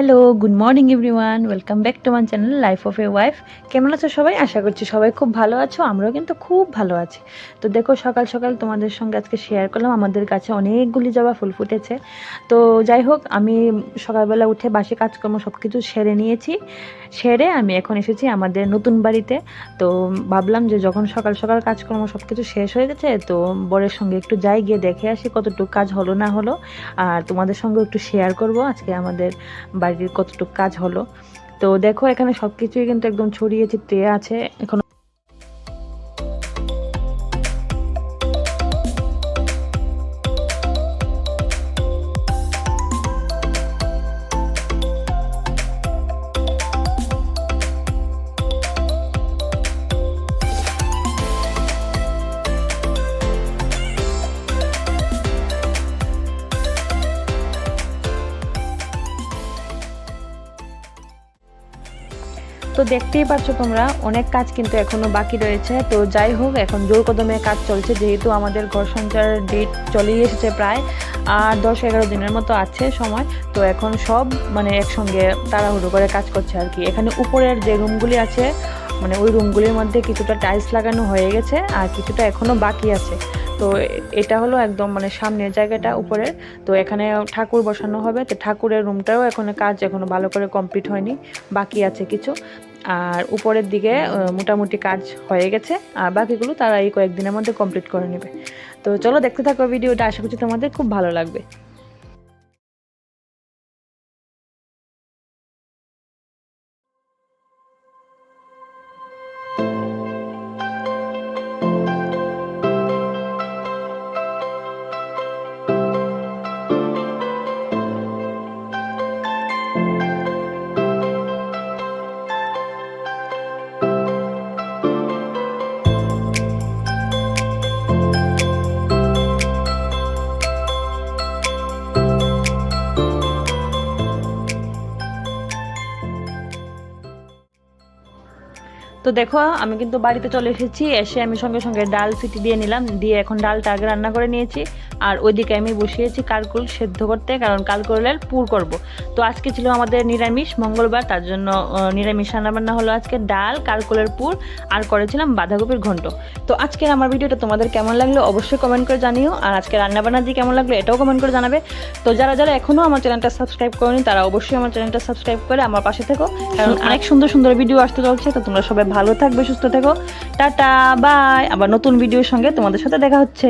Hello good morning everyone welcome back to my channel life of a wife কেমন আছো সবাই? আশা করছি সবাই খুব ভালো আছো, আমরাও কিন্তু খুব ভালো আছি। তো দেখো, সকাল সকাল তোমাদের সঙ্গে আজকে শেয়ার করলাম। আমাদের কাছে অনেকগুলি জবা ফুল ফুটেছে। তো যাই হোক, আমি সকালবেলা উঠে বাসি কাজকর্ম সব কিছু সেরে নিয়েছি। সেরে আমি এখন এসেছি আমাদের নতুন বাড়িতে। তো ভাবলাম যে যখন সকাল সকাল কাজকর্ম সব কিছু শেষ হয়ে গেছে, তো বরের সঙ্গে একটু যাই, গিয়ে দেখে আসি কতটুকু কাজ হলো না হলো। আর তোমাদের সঙ্গে একটু শেয়ার করব। আজকে আমাদের বাড়ির কতটুকু কাজ হলো। তো দেখো এখানে সবকিছুই কিন্তু একদম ছড়িয়ে চিত্রে আছে। এখন তো দেখতেই পাচ্ছ তোমরা, অনেক কাজ কিন্তু এখনও বাকি রয়েছে। তো যাই হোক, এখন জোর কদমে কাজ চলছে, যেহেতু আমাদের ঘর সঞ্চার ডেট চলেই এসেছে প্রায়, আর দশ এগারো দিনের মতো আছে সময়। তো এখন সব মানে একসঙ্গে তাড়াহুড়ো করে কাজ করছে আর কি। এখানে উপরের যে রুমগুলি আছে মানে ওই রুমগুলির মধ্যে কিছুটা টাইলস লাগানো হয়ে গেছে, আর কিছুটা এখনও বাকি আছে। তো এটা হলো একদম মানে সামনের জায়গাটা উপরের। তো এখানে ঠাকুর বসানো হবে, তো ঠাকুরের রুমটাও এখনও কাজ এখনও ভালো করে কমপ্লিট হয়নি, বাকি আছে কিছু। আর উপরের দিকে মোটামুটি কাজ হয়ে গেছে আর বাকিগুলো তারা এই কয়েকদিনের মধ্যে কমপ্লিট করে নেবে। তো চলো দেখতে থাকো ভিডিওটা আশা করছি তোমাদের খুব ভালো লাগবে। তো দেখো আমি কিন্তু বাড়িতে চলে এসেছি এসে আমি সঙ্গে সঙ্গে ডাল সিটি দিয়ে নিলাম দিয়ে এখন ডালটা আগে রান্না করে নিয়েছি আর ওইদিকে আমি বসিয়েছি কালকুল সেদ্ধ করতে কারণ কালকুলের পুর করব। তো আজকে ছিল আমাদের নিরামিষ মঙ্গলবার তার জন্য নিরামিষ রান্নাবান্না হলো আজকে ডাল কালকুলের পুর আর করেছিলাম বাঁধাকপির ঘন্ট। তো আজকের আমার ভিডিওটা তোমাদের কেমন লাগল অবশ্যই কমেন্ট করে জানিও আর আজকে রান্নাবান্না দিয়ে কেমন লাগল এটাও কমেন্ট করে জানাবে। তো যারা যারা এখনও আমার চ্যানেলটা সাবস্ক্রাইব করেনি তারা অবশ্যই আমার চ্যানেলটা সাবস্ক্রাইব করে আমার পাশে থেকো কারণ অনেক সুন্দর সুন্দর ভিডিও আসতে চলছে তো তোমরা সবাই ভালো থাকবে সুস্থ থেকো। Tata bye. আবার নতুন ভিডিওর সঙ্গে তোমাদের সাথে দেখা হচ্ছে।